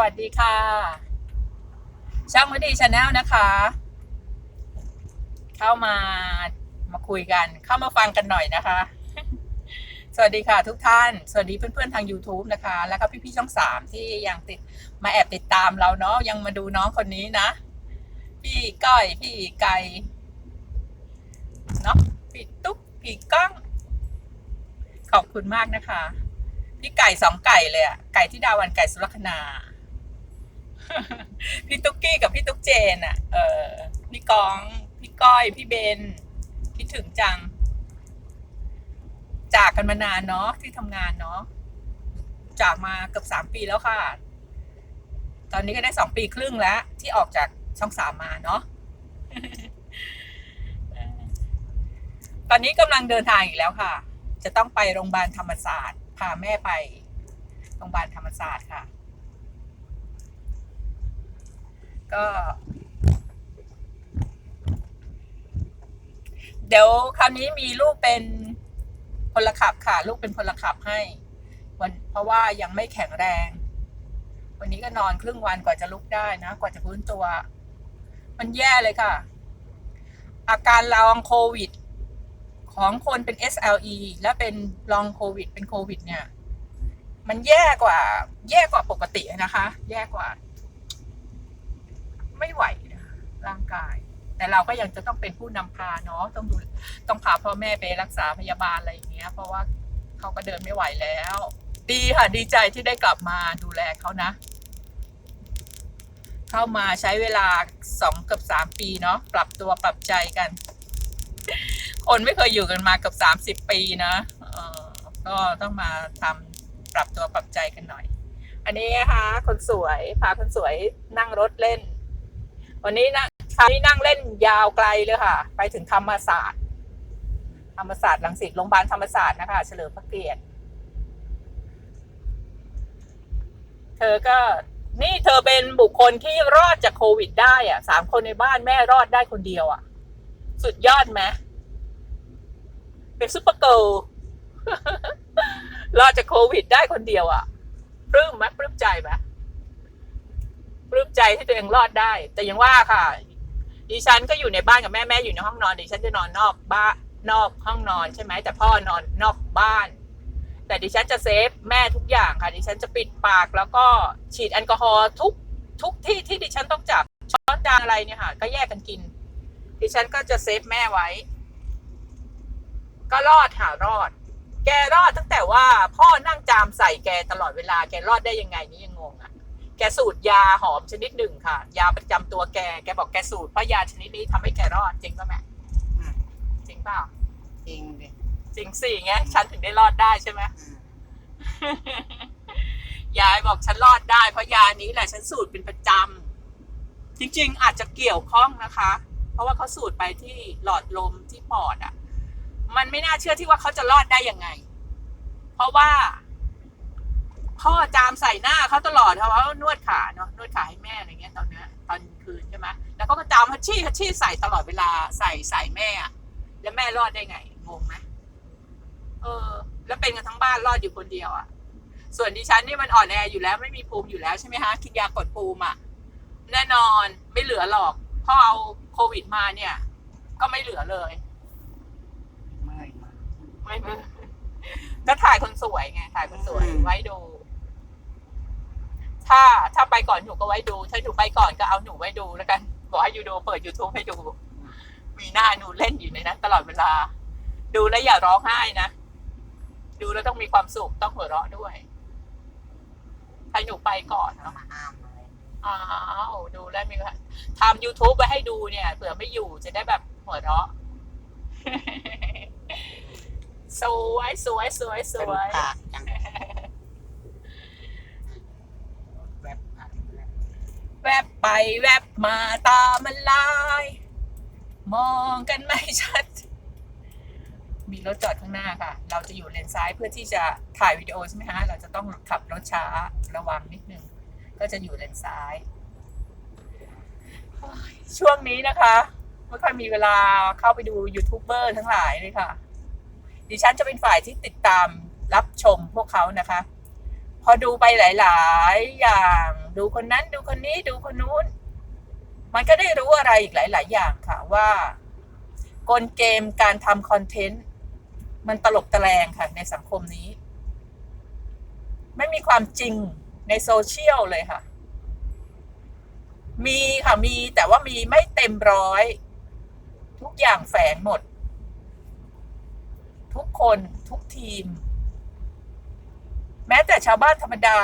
วัสดีค่ะ ช่างวดีชาแนลนะคะ เข้ามามาคุยกัน เข้ามาฟังกันหน่อยนะคะ สวัสดีค่ะทุกท่าน สวัสดีเพื่อนๆทาง YouTube นะคะ แล้วก็พี่ๆช่องสามที่ยังติดมาแอบติดตามเราเนาะยังมาดูน้องคนนี้นะ พี่ก้อยพี่ไก่เนาะพี่ตุ๊กพี่ก้อง ขอบคุณมากนะคะพี่ไก่สองไก่เลยอะไก่ที่ดาวันไก่สุรคนา พี่ตุ๊กกี้กับพี่ตุ๊กเจนอะเออพี่กอง พี่ก้อย พี่เบน คิดถึงจัง จากกันมานานเนาะที่ทำงานเนาะ จากมาเกือบสามปีแล้วค่ะ ตอนนี้ก็ได้สองปีครึ่งแล้ว ที่ออกจากช่องสามมาเนาะ ตอนนี้กำลังเดินทางอีกแล้วค่ะ จะต้องไปโรงพยาบาลธรรมศาสตร์ พาแม่ไป โรงพยาบาลธรรมศาสตร์ค่ะ ก็ เดี๋ยวคราวนี้มีลูกเป็นพลขับค่ะ ลูกเป็นพลขับให้ วัน เพราะว่ายังไม่แข็งแรง วันนี้ก็นอนครึ่งวันกว่าจะลุกได้นะ กว่าจะฟื้นตัว มันแย่เลยค่ะ อาการลองโควิด ของคนเป็น SLE และเป็นลองโควิด เป็นโควิด เนี่ย มันแย่กว่า แย่กว่าปกตินะคะ แย่กว่า ไม่ไหวนะร่าง กาย แต่เราก็ยังจะต้องเป็นผู้นำพาเนาะต้องดูต้องพาพ่อแม่ไปรักษาพยาบาลอะไรอย่างเงี้ย เพราะว่าเขาก็เดินไม่ไหวแล้ว ดีค่ะดีใจที่ได้กลับมาดูแลเขานะ เข้ามาใช้เวลาสองเกือบสามปีเนาะปรับตัวปรับใจกัน คนไม่เคยอยู่กันมากือบสามสิบปีนะเออก็ต้องมาทำปรับตัวปรับใจกันหน่อยอันนี้นะคะคนสวยพาคนสวยนั่งรถเล่น วันนี้นะ นี้นั่งเล่นยาวไกลเลยค่ะ ไปถึงธรรมศาสตร์ ธรรมศาสตร์ลังสิตโรงพยาบาลธรรมศาสตร์นะคะ เฉลิมพระเกียรติ เธอก็นี่เธอเป็นบุคคลที่รอดจากโควิดได้อะสามคนในบ้านแม่รอดได้คนเดียวอะ สุดยอดไหมเป็นซุปเปอร์เกิร์ลรอดจากโควิดได้คนเดียวอะปลื้มไหมปลื้มใจไหมปลื้มใจที่ตัวเองรอดได้ แต่ยังว่าค่ะ ดิฉันก็อยู่ในบ้านกับแม่แม่อยู่ในห้องนอนดิฉันจะนอนนอกบ้านนอกห้องนอนใช่ไหมแต่พ่อนอนนอกบ้าน แต่ดิฉันจะเซฟแม่ทุกอย่างค่ะดิฉันจะปิดปากแล้วก็ฉีดแอลกอฮอล์ทุกทุกที่ที่ดิฉันต้องจับช้อนจานอะไรเนี่ยค่ะ ก็แยกกันกิน ดิฉันก็จะเซฟแม่ไว้ ก็รอดหารอด แกรอดตั้งแต่ว่าพ่อนั่งจามใส่แกตลอดเวลาแกรอดได้ยังไงนี่ยังงงอะ แกสูตรยาหอมชนิดหนึ่งค่ะ ยาประจำตัวแก แกบอกแกสูตรเพราะยาชนิดนี้ทำให้แกรอดจริงป่ะแม่อืมจริงเปล่าจริงดิจริงสิไงฉันถึงได้รอดได้ใช่ไหมอืมยายบอกฉันรอดได้เพราะยานี้แหละฉันสูตรเป็นประจำจริง ๆ อาจจะเกี่ยวข้องนะคะ เพราะว่าเขาสูตรไปที่หลอดลมที่ปอดอะ่ะ มันไม่น่าเชื่อที่ว่าเขาจะรอดได้ยังไง เพราะว่า พ่อจามใส่หน้าเขาตลอดเพราะว่านวดขาเนาะนวดขาให้แม่อะไรเงี้ยตอนเนี้ยตอนคืนใช่ไหมแล้วเขาก็จามฮัชชี่ฮัชชี่ใส่ตลอดเวลาใส่ใส่แม่อะแล้วแม่รอดได้ไงงงไหมเออ แล้วเป็นกันทั้งบ้านรอดอยู่คนเดียวอะ่ะ ส่วนดิฉันนี่มันอ่อนแออยู่แล้วไม่มีภูมิอยู่แล้วใช่ไหมฮะกินยากดภูมิอะแน่นอนไม่เหลือหรอกพอเอาโควิดมาเนี่ย ก็ไม่เหลือเลยเมื่อยมาไม่ไม่ก็ถ่ายคนสวยไงถ่ายคนสวยอืมไว้ดู ถ้าถ้าไปก่อนหนูก็ไว้ดู ถ้าหนูไปก่อนก็เอาหนูไว้ดูแล้วกัน บอกให้ยูดูเปิด youtube ให้ดู มีหน้าหนูเล่นอยู่ในนั้นตลอดเวลา ดูแล้วอย่าร้องไห้นะ ดูแล้วต้องมีความสุขต้องหัวเราะด้วยให้หนูไปก่อนแล้วเนาะมาห้ามอะไรอ้าวดูแล้วมีค่ะทำ YouTube ไว้ให้ดูเนี่ยเผื่อไม่อยู่จะได้แบบหัวเราะสวยสวยสวยสเป็นวยปากจังแวบผ่านแวบ แวบไปแวบมาตามันลาย มองกันไม่ชัด มีรถจอดข้างหน้าค่ะ เราจะอยู่เลนซ้ายเพื่อที่จะถ่ายวิดีโอใช่ไหมฮะ เราจะต้องขับรถช้าระวังนิดนึง ก็จะอยู่เลนซ้าย ช่วงนี้นะคะไม่ค่อยมีเวลาเข้าไปดูยูทูบเบอร์ทั้งหลายเลยค่ะ ดิฉันจะเป็นฝ่ายที่ติดตามรับชมพวกเขานะคะ พอดูไปหลายๆ อย่าง ดูคนนั้นดูคนนี้ดูคนนู้น มันก็ได้รู้อะไรอีกหลาย ๆ อย่างค่ะว่ากลเกมการทำคอนเทนต์มันตลบตะแลงค่ะในสังคมนี้ ไม่มีความจริงในโซเชียลเลยค่ะ มีค่ะมีแต่ว่ามีไม่เต็มร้อย ทุกอย่างแฝงหมด ทุกคนทุกทีม แม้แต่ชาวบ้านธรรมดา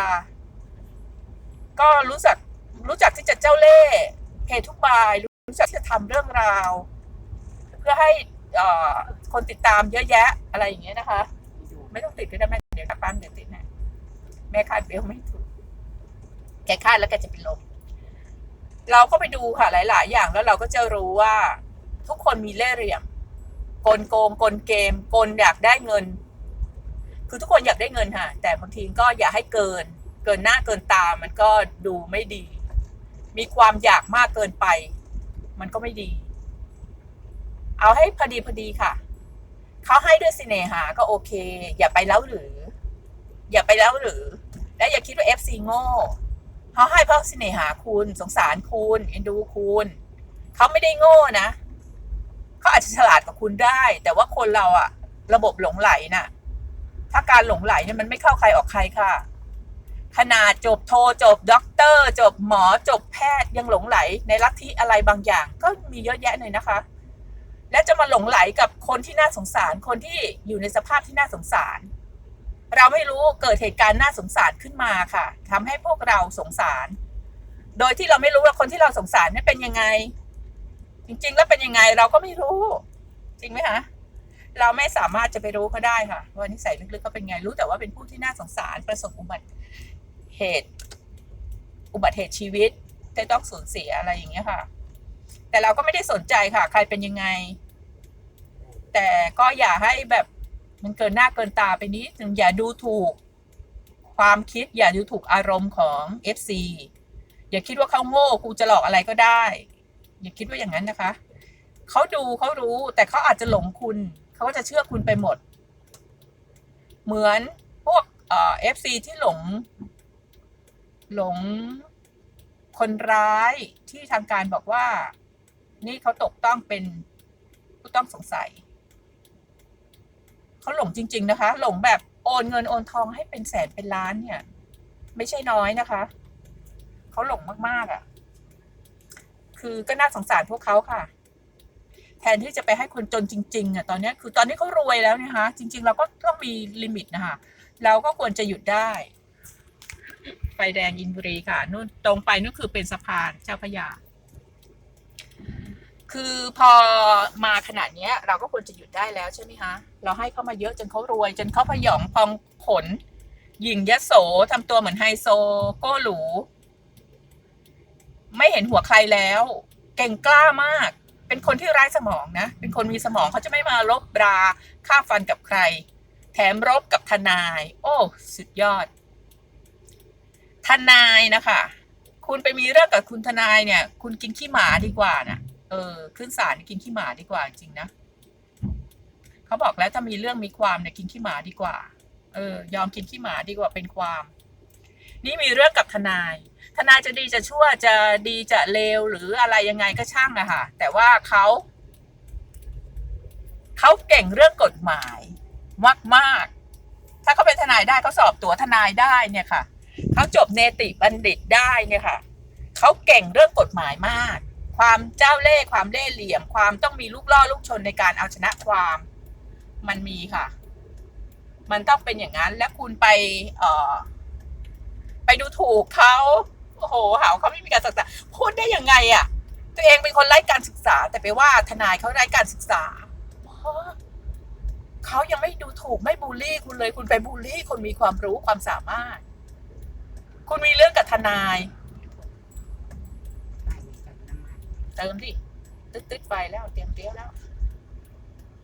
ก็รู้จักรู้จักที่จะเจ้าเล่ห์เพทุบาย รู้จักที่จะทำเรื่องราว เพื่อให้คนติดตามเยอะแยะอะไรอย่างเงี้ยนะคะ ไม่ต้องติดก็ได้แม่เดี๋ยวกลับบ้านเดี๋ยวติดนะแม่คาดเบลไม่ถูกแกคาดแล้วแกจะเป็นลมเราก็ไปดูค่ะหลาย ๆ อย่างแล้วเราก็จะรู้ว่า ทุกคนมีเล่ห์เหลี่ยมกลโกงกลเกมกลอยากได้เงิน คือทุกคนอยากได้เงินค่ะ แต่บางทีก็อย่าให้เกิน เกินหน้าเกินตามันก็ดูไม่ดี มีความอยากมากเกินไป มันก็ไม่ดี เอาให้พอดีพอดีค่ะ เขาให้ด้วยเสน่หาก็โอเค อย่าไปแล้วหรือ อย่าไปแล้วหรือ และอย่าคิดว่า FC โง่เขาให้เพราะเสน่หาคุณสงสารคุณเอ็นดูคุณเขาไม่ได้โง่นะเขาอาจจะฉลาดกว่าคุณได้ แต่ว่าคนเราอะระบบหลงไหลน่ะ ถ้าการหลงไหลเนี่ยมันไม่เข้าใครออกใครค่ะ ขนาดจบโทจบด็อกเตอร์ จบหมอจบแพทย์ยังหลงไหลในลัทธิอะไรบางอย่าง ก็มีเยอะแยะเลยนะคะ และจะมาหลงไหลกับคนที่น่าสงสารคนที่อยู่ในสภาพที่น่าสงสาร เราไม่รู้เกิดเหตุการณ์น่าสงสารขึ้นมาค่ะทำให้พวกเราสงสาร โดยที่เราไม่รู้ว่าคนที่เราสงสารนี่เป็นยังไง จริง ๆ แล้วเป็นยังไงเราก็ไม่รู้ จริงไหมคะ เราไม่สามารถจะไปรู้เขาได้ค่ะว่านิสัยลึกๆเขาเป็นไงรู้แต่ว่าเป็นผู้ที่น่าสงสารประสบอุบัติเหตุ อุบัติเหตุชีวิตที่ต้องสูญเสียอะไรอย่างเงี้ยค่ะ แต่เราก็ไม่ได้สนใจค่ะ ใครเป็นยังไง แต่ก็อย่าให้แบบมันเกินหน้าเกินตาไปนิดนึงอย่าดูถูก ความคิดอย่าดูถูกอารมณ์ของ FC อย่าคิดว่าเขาโง่กูจะหลอกอะไรก็ได้ อย่าคิดว่าอย่างนั้นนะคะเขาดูเขารู้แต่เขาอาจจะหลงคุณ เขาก็จะเชื่อคุณไปหมด เหมือนพวกเอฟซีที่หลง หลงคนร้ายที่ทางการบอกว่า นี่เขาตกต้องเป็นผู้ต้องสงสัย เขาหลงจริง ๆ นะคะ หลงแบบโอนเงินโอนทองให้เป็นแสนเป็นล้านเนี่ย ไม่ใช่น้อยนะคะ เขาหลงมากๆอะ คือก็น่าสงสารพวกเขาค่ะ แทนที่จะไปให้คนจนจริงๆอะตอนนี้คือตอนนี้เขารวยแล้วนะคะ จริง ๆ เราก็ต้องมีลิมิตนะคะเราก็ควรจะหยุดได้ ไฟแดงอินบุรีค่ะนู่นตรงไปนู่นคือเป็นสะพานเจ้าพระยา คือพอมาขนาดเนี้ยเราก็ควรจะหยุดได้แล้วใช่ไหมคะเราให้เขามาเยอะจนเขารวย จนเขาพยองพองขนหญิงยโสทำตัวเหมือนไฮโซโก้หรู ไม่เห็นหัวใครแล้ว เก่งกล้ามาก เป็นคนที่ไร้สมองนะ เป็นคนมีสมองเขาจะไม่มาลบบราฆ่าฟันกับใคร แถมรบกับทนาย โอ้ สุดยอด ทนายนะคะ คุณไปมีเรื่องกับคุณทนายเนี่ย คุณกินขี้หมาดีกว่านะเออ ขึ้นศาลกินขี้หมาดีกว่าจริงนะเขาบอกแล้วถ้ามีเรื่องมีความเนี่ยกินขี้หมาดีกว่า เออ ยอมกินขี้หมาดีกว่าเป็นความ นี่มีเรื่องกับทนาย นายจะดีจะชั่วจะดีจะเลวหรืออะไรยังไงก็ช่างอะค่ะ แต่ว่าเขาเขาเก่งเรื่องกฎหมายมากๆถ้าเขาเป็นทนายได้เขาสอบตัวทนายได้เนี่ยค่ะเขาจบเนติบัณฑิตได้เนี่ยค่ะเขาเก่งเรื่องกฎหมายมาก ความเจ้าเล่ห์ความเล่ห์เหลี่ยม ความต้องมีลูกล่อลูกชนในการเอาชนะความ มันมีค่ะ มันต้องเป็นอย่างนั้นและคุณไป เอ่อ ไปดูถูกเขา โอ้โหหาว่าเขาไม่มีการศึกษาพูดได้ยังไงอะ่ะ ตัวเองเป็นคนไร้การศึกษา แต่ไปว่าทนายเขาไร้การศึกษาเขายังไม่ดูถูกไม่บูลลี่คุณเลย คุณไปบูลลี่คนมีความรู้ความสามารถ คุณมีเรื่องกับทนาย เติมดิตึ๊ดตึ๊ดไฟแล้วเตรียมเตี้ยวแล้ว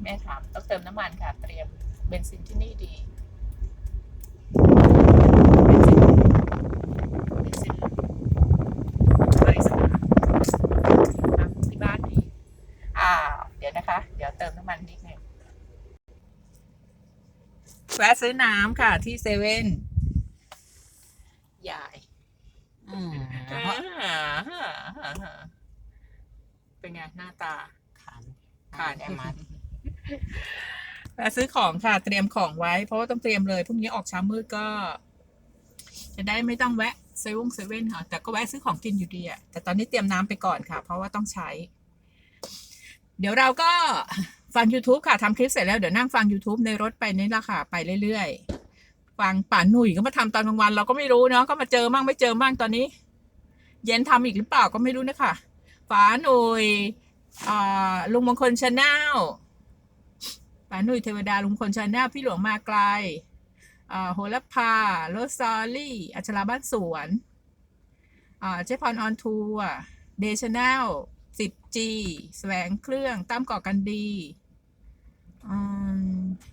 แม่ถามต้องเติมน้ำมันค่ะ เตรียมเบนซินที่นี่ดีเบนซินเบนซินบริษัทครับที่บ้านดีอ่า เดี๋ยวนะคะ เดี๋ยวเติมน้ำมันนิดนึง แวะซื้อน้ำค่ะที่เซเว่นยายอืมเป็นไง หน้าตาขันขาขานได้มัดมาซื้อของค่ะ เตรียมของไว้ เพราะว่าต้องเตรียมเลยพรุ่งนี้ออกเช้ามืดก็ จะได้ไม่ต้องแวะเซเว่นเซเว่นค่ะ แต่ก็แวะซื้อของกินอยู่ดีอะแต่ตอนนี้เตรียมน้ำไปก่อนค่ะ เพราะว่าต้องใช้ เดี๋ยวเราก็ ฟัง YouTube ค่ะทำคลิปเสร็จแล้วเดี๋ยวนั่งฟัง YouTube ในรถไปนี่ละค่ะ ไปเรื่อยๆ ฟังป่าหนุ่ยก็มาทำตอนกลางวันเราก็ไม่รู้เนาะก็มาเจอมั่งไม่เจอมั่งตอนนี้ เย็นทำอีกหรือเปล่าก็ไม่รู้นะคะป๋าหนุ่ยลุงมงคลชาแนลป๋าหนุ่ยเทวดาลุงมงคลชาแนลพี่หลวงมาไกลอ่าโหระพาโรซอรี่ อัชราบ้านสวนเจ๊พรออนทัวร์เดชแนลสิบจีแสวงเครื่องตั้มก่อกันดี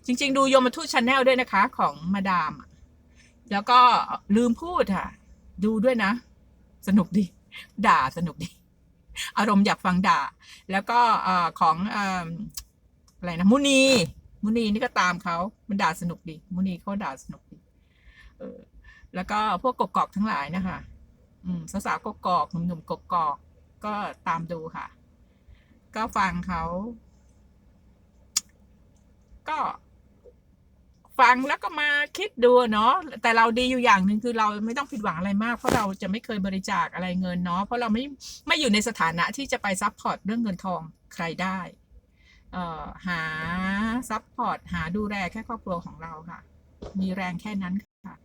จริง ๆ ดูยมทูตชาแนลด้วยนะคะ ของมาดาม แล้วก็ลืมพูดค่ะ ดูด้วยนะ สนุกดี ด่าสนุกดี อารมณ์อยากฟังด่า แล้วก็ของเอ่ออะไรนะมุนีมุนีนี่ก็ตามเขามันด่าสนุกดี มุนีเขาด่าสนุกดีเออแล้วก็พวกกกอกทั้งหลายนะคะอืมสาวๆกกอกหนุ่มๆกกอกก็ตามดูค่ะ ก็ฟังเขา ก็ฟังแล้วก็มาคิดดูเนาะแต่เราดีอยู่อย่างหนึ่งคือเราไม่ต้องผิดหวังอะไรมาก เพราะเราจะไม่เคยบริจาคอะไรเงินเนาะเพราะเราไม่ไม่อยู่ในสถานะที่จะไปซัพพอร์ตเรื่องเงินทองใครได้เอ่อหาซัพพอร์ตหาดูแลแค่ครอบครัวของเราค่ะ มีแรงแค่นั้นค่ะ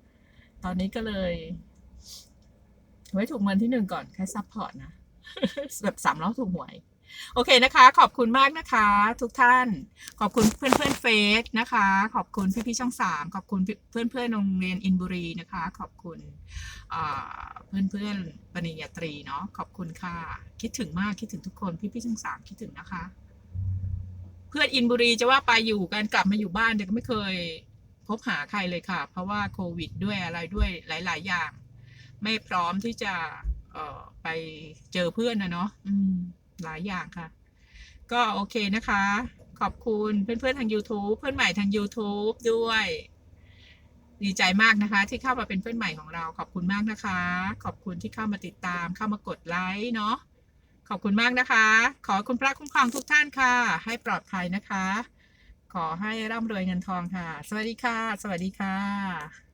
ตอนนี้ก็เลย ไว้ถูกเงินที่หนึ่งก่อนแค่ซัพพอร์ตนะแบบสามล้อถูกหวย โอเคนะคะ ขอบคุณมากนะคะ ทุกท่าน ขอบคุณเพื่อนเพื่อนเฟสนะคะ ขอบคุณพี่พี่ช่องสามขอบคุณเพื่อนเพื่อนโรงเรียนอินบุรีนะคะ ขอบคุณเพื่อนเพื่อนปริญญาตรีเนาะขอบคุณค่ะ คิดถึงมากคิดถึงทุกคนพี่พี่ช่องสามคิดถึงนะคะ เพื่อนอินบุรีจะว่าไปอยู่กันกลับมาอยู่บ้านแต่ก็ไม่เคยพบหาใครเลยค่ะ เพราะว่าโควิดด้วยอะไรด้วยหลาย ๆ อย่าง ไม่พร้อมที่จะไปเจอเพื่อนนะเนาะ หลายอย่างค่ะ ก็โอเคนะคะ ขอบคุณเพื่อนๆทาง YouTube เพื่อนใหม่ทาง YouTube ด้วย ดีใจมากนะคะ ที่เข้ามาเป็นเพื่อนใหม่ของเรา ขอบคุณมากนะคะ ขอบคุณที่เข้ามาติดตาม เข้ามากดไลค์เนาะขอบคุณมากนะคะ ขอคุณพระคุ้มครองทุกท่านค่ะ ให้ปลอดภัยนะคะ ขอให้ร่ำรวยเงินทองค่ะ สวัสดีค่ะ สวัสดีค่ะ